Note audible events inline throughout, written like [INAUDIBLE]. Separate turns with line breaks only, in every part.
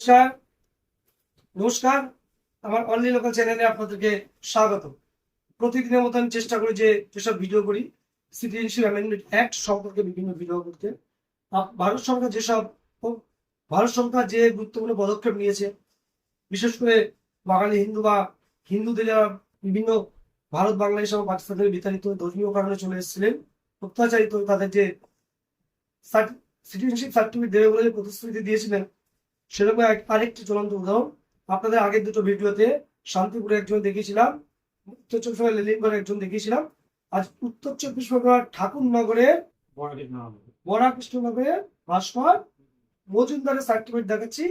নমস্কার। নমস্কার। আমার অনলি লোকাল চ্যানেলে আপনাদেরকে স্বাগত। প্রতিদিনের মতো আমি চেষ্টা করি যে যেসব ভিডিও করি সিটিজেনশিপ অ্যামেন্ডমেন্ট অ্যাক্ট সম্পর্কে বিভিন্ন ভিডিও করতে। ভারত সরকার যেসব ভারত সরকার যে গুরুত্বপূর্ণ পদক্ষেপ নিয়েছে, বিশেষ করে বাঙালি হিন্দু বা হিন্দুদের যারা বিভিন্ন ভারত, বাংলাদেশ এবং পাকিস্তান থেকে বিতাড়িত ধর্মীয় কারণে চলে এসেছিলেন, অত্যাচারিত তাদের যে সিটিজেনশিপ সার্টিফিকেট দেবে বলে প্রতিশ্রুতি দিয়েছিলেন সেরকম আরেকটি চলন্ত উদাহরণ। আপনাদের আগের দুটো ভিডিওতে শান্তিপুরে একজন দেখিয়েছিলাম, উত্তর চব্বিশ পরগনা লেলিনগড়ে একজন দেখিয়েছিলাম। আজ উত্তর চব্বিশ পরগনার ঠাকুরনগরে বড়া কৃষ্ণনগরে ভাস্কর মজুমদারের সার্টিফিকেট দেখাচ্ছি।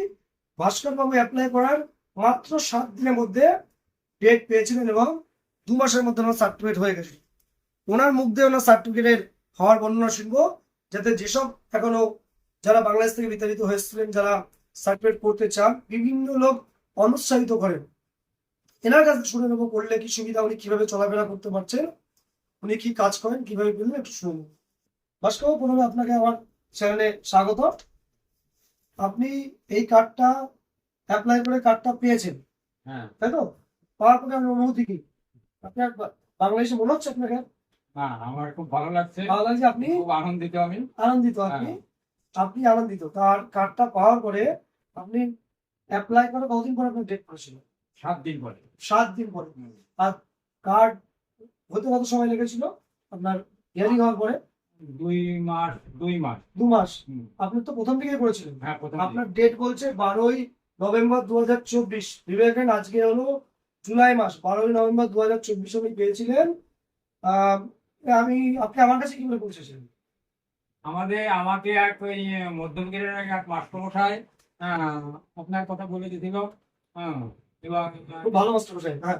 ভাস্কর বাবু অ্যাপ্লাই করার মাত্র সাত দিনের মধ্যে ডেট পেয়েছিলেন এবং দু মাসের মধ্যে ওনার সার্টিফিকেট হয়ে গেছে। ওনার মুখ দিয়ে ওনার সার্টিফিকেটের হওয়ার বর্ণনা শুনব, যাতে যেসব এখনও যারা বাংলাদেশ থেকে বিতাড়িত হয়েছিলেন, যারা সার্টিফিকেট করতে চান বিভিন্ন লোক অনুৎসাহিত করেন। এনার কাছে শুনে নেব করলে কি সুবিধা? উনি কীভাবে চলাফেরা করতে পারছেন? উনি কি কাজ করেন? কীভাবে করলেন একটু শুনুন ভাস্কর প্রথমে আপনাকে আমার চ্যানেলে স্বাগত আপনি এই কার্ডটা অ্যাপ্লাই করে কার্ডটা পেয়েছেন।
হ্যাঁ।
তাই তো? পাওয়ার পরে আপনার অনুভূতি কি? আপনার বাংলাদেশে মনে হচ্ছে আপনাকে?
আমার খুব ভালো লাগছে।
ভালো লাগছে আপনি?
খুব আনন্দিত আমি।
আনন্দিত আপনি? আপনি আনন্দিত। তার কার্ডটা পাওয়ার পরে আপনি অ্যাপ্লাই করে কতদিন পরে আপনার ডেট করেছিল?
সাত দিন পরে।
সাত দিন পরে। আর কার্ড হতে কত সময় লেগেছিল? আপনার হিয়ারিং হওয়ার পরে?
দুই মাস দুই মাস।
দু মাস। আপনি তো প্রথম দিকে করেছিলেন।
হ্যাঁ
আপনার ডেট বলছে বারোই নভেম্বর দু হাজার চব্বিশ। বিবেকান আজকে হলো জুলাই মাস বারোই নভেম্বর দু হাজার চব্বিশ আপনি পেয়েছিলেন। আমি আপনি আমার কাছে কীভাবে পৌঁছেছিলেন?
আমাদের আমাকে এক ওই মধ্যমগিরের এক মাস্টারমশাই আপনার কথা বলে দিয়েছিল হ্যাঁ এবং
খুব ভালো মাস্টার মশাই। হ্যাঁ।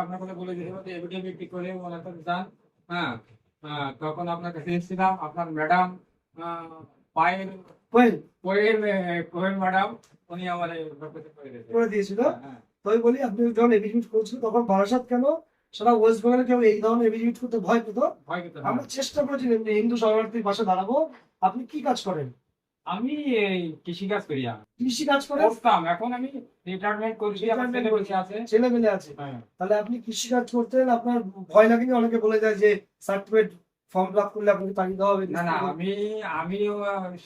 আপনার কথা বলে দিয়েছিল যে এভিডেভিট করে ওনার কাছে যান। হ্যাঁ আহ, তখন আপনার কাছে এসেছিলাম। আপনার madam Payel
Koel
Koel ah, Koel madam উনি represent করে
দিয়েছিল?
হ্যাঁ
তো আমি বলি আপনি যখন করছিলেন তখন বারাসাত কেন? সারা ওয়েস্ট বেঙ্গলে কেউ এই ধরনের এভিজিট করতে ভয় পেত? আমরা চেষ্টা করেছিলাম যে হিন্দু শরণার্থীর পাশে দাঁড়াবো। আপনি কি কাজ করেন?
আমি এই কৃষিকাজ করি আমি।
কৃষি কাজ করেন
করতাম এখন আমি রিটায়ারমেন্ট করছি আমার ছেলে। বসে আছে
ছেলে মেলে আছে
হ্যাঁ।
তাহলে আপনি কৃষি কাজ করতেন আপনার ভয় লাগেনি অনেকে বলে যায় যে সার্টিফিকেট ফর্ম ফিল আপ করলে আপনাকে তাড়িয়ে দেওয়া হবে
না না আমি আমি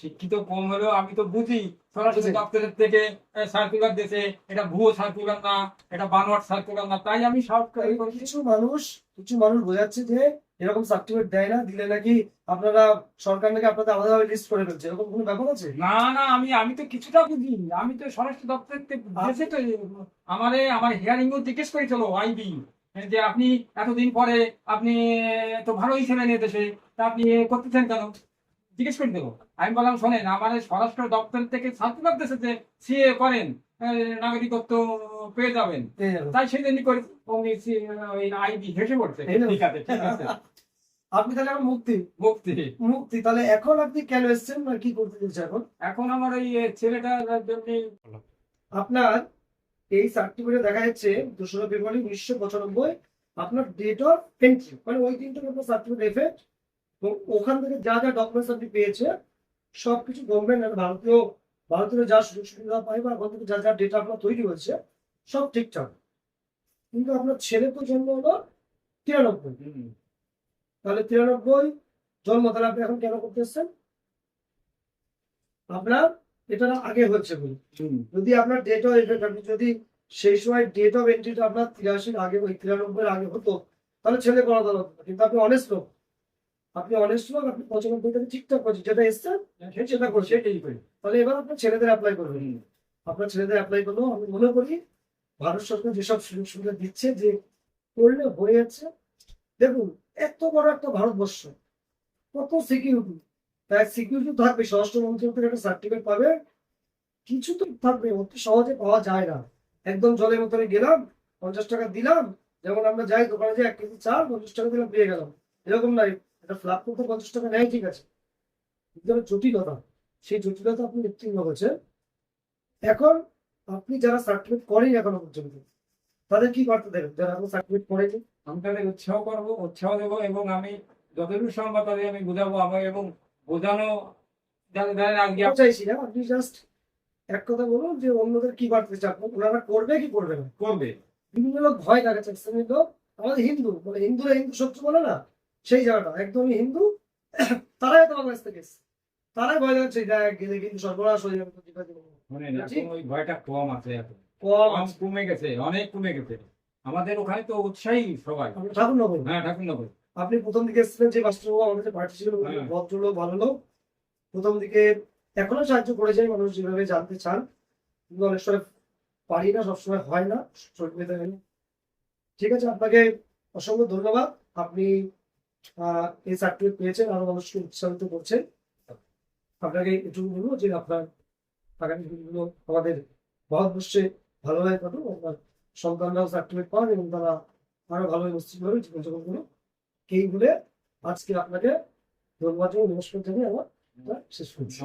শিক্ষিত কম হলেও আমি তো বুঝি স্বরাষ্ট্র দপ্তরের থেকে সার্কুলার দিয়েছে এটা ভুয়ো সার্কুলার না এটা বানোয়াট সার্কুলার না তাই আমি সব
কিছু মানুষ কিছু মানুষ বোঝাচ্ছে যে এরকম সার্টিফিকেট দেয় না দিলে নাকি আপনারা সরকার নাকি আপনাদের আলাদাভাবে লিস্ট করে ফেলছে? এরকম কোনো ব্যাপার আছে?
না না আমি আমি তো কিছুটা বুঝি আমি তো স্বরাষ্ট্র দপ্তর থেকে দিয়েছে তো আমারে আমার হিয়ারিং জিজ্ঞেস করেছিল আইবি যে আপনি এতদিন পরে আপনি তো ভালোই ছিলেন এ দেশে তা আপনি এ করতেছেন কেন? জিজ্ঞেস করে দেবো। আমি বললাম শোনেন আমার স্বরাষ্ট্র দপ্তর থেকে সার্কুলার দেশে যে সিএ করেন। নাগরিকত্ব পেয়ে যাবেন। তাই সেই ওই আইবি হেসে পড়ছে।
এই
ঠিক আছে ঠিক আছে। [LAUGHS]
আপনি তাহলে এখন মুক্তি।
মুক্তি।
মুক্তি। তাহলে এখন আপনি কেন এসছেন কি করতে চাইছেন এখন?
এখন আমার ছেলেটার জন্য
আপনার এই সার্টিফিকেটে দেখা যাচ্ছে দোসরা ফেব্রুয়ারি উনিশশো পঁচানব্বই আপনার ডেট অফ এন্ট্রি মানে ওই দিনটা আপনার সার্টিফিকেট এফেক্ট এবং ওখান থেকে যা যা ডকুমেন্টস আপনি পেয়েছে সব কিছু গভর্নমেন্ট আর ভারতীয় ভারতীয় যা সুযোগ সুবিধা পায় বা ওখান থেকে যা যা ডেটা আপনার তৈরি হয়েছে সব ঠিকঠাক। কিন্তু আপনার ছেলে তো জন্ম হলো তিরানব্বই। তাহলে তিরানব্বই জন্ম তাহলে আপনি এখন কেন করতে এসছেন? আপনার এটা আগে হচ্ছে বলে। যদি আপনার ডেট অফ এন্ট্রি আপনি যদি সেই সময় ডেট অফ এন্ট্রিটা আপনার তিরাশির আগে ওই তিরানব্বই আগে হতো তাহলে ছেলে করা দরকার কিন্তু আপনি অনেস্ট লোক। আপনি অনেস্ট লোক আপনি পঁচানব্বই থেকে ঠিকঠাক করছেন যেটা এসছে সেটা করছে।
সেটাই করি।
তাহলে এবার আপনার ছেলেদের অ্যাপ্লাই করবেন। আপনার ছেলেদের অ্যাপ্লাই করলেও আমি মনে করি ভারত সরকার যেসব সুযোগ সুবিধা দিচ্ছে যে করলে হয়ে যাচ্ছে দেখুন এত বড় একটা ভারতবর্ষ কত সিকিউরিটি তাই সিকিউরিটি থাকবে স্বরাষ্ট্র মন্ত্রকের একটা সার্টিফিকেট পাবে। কিছু তো থাকবে অতি সহজে পাওয়া যায় না। একদম জলের মতো আমি গেলাম পঞ্চাশ টাকা দিলাম যেমন আমরা যাই দোকানে যাই এক কেজি চাল পঞ্চাশ টাকা দিলাম পেয়ে গেলাম। এরকম নাই। একটা ফ্ল্যাপ করতে পঞ্চাশ টাকা নেয় ঠিক আছে। জটিলতা সেই জটিলতা আপনি উত্তীর্ণ হয়েছেন। এখন আপনি যারা সার্টিফিকেট করেন এখনও পর্যন্ত তাদের কি করতে দেবেন? যারা এখন সার্টিফিকেট করেনি?
আমি তাদের উৎসাহ করব উৎসাহ দেবো এবং আমি যতদূর সম্ভব তাদের আমি বোঝাবো আমার এবং বোঝানো
চাইছি না আপনি জাস্ট এক কথা বলুন যে অন্যদের কি বাড়তে চান ওনারা করবে কি করবে না?
করবে।
বিভিন্ন লোক ভয় দেখাচ্ছে লোক আমাদের হিন্দু মানে হিন্দুরা হিন্দু শত্রু বলে না? সেই জায়গাটা একদমই হিন্দু তারাই তো বাংলাদেশ থেকে এসছে। তারাই ভয় দেখ গেলে কিন্তু সর্বনাশ হয়ে যাবে
মানে ওই ভয়টা কম আছে এখন।
কম
কম গেছে অনেক কমে গেছে। আমাদের ওখানে তো উৎসাহী সবাই।
আমরা ঠাকুর নগর
হ্যাঁ ঠাকুরনগর।
আপনি প্রথম দিকে এসেছিলেন যে মাস্টারবাবু আমাদের যে পার্টি ছিল
হ্যাঁ।
ভদ্রলোক ভালো লোক। প্রথম দিকে এখনও সাহায্য করে যায় মানুষ যেভাবে জানতে চান। কিন্তু অনেক সময় পারি না সবসময় হয় না ঠিক আছে আপনাকে অসংখ্য ধন্যবাদ। আপনি এই সার্টিফিকেট পেয়েছেন, আরও মানুষকে উৎসাহিত করছেন। আপনাকে এটুকু বলব যে আপনার আগামী দিনগুলো আমাদের ভারতবর্ষে ভালোভাবে কাটুক আপনার সন্তানরাও সার্টিফিকেট পান এবং তারা আরও ভালোভাবে নিশ্চিতভাবে জীবনযাপন করুন এই বলে আজকে আপনাকে ধন্যবাদ নমস্কার জানিয়ে আমার শেষ করছি।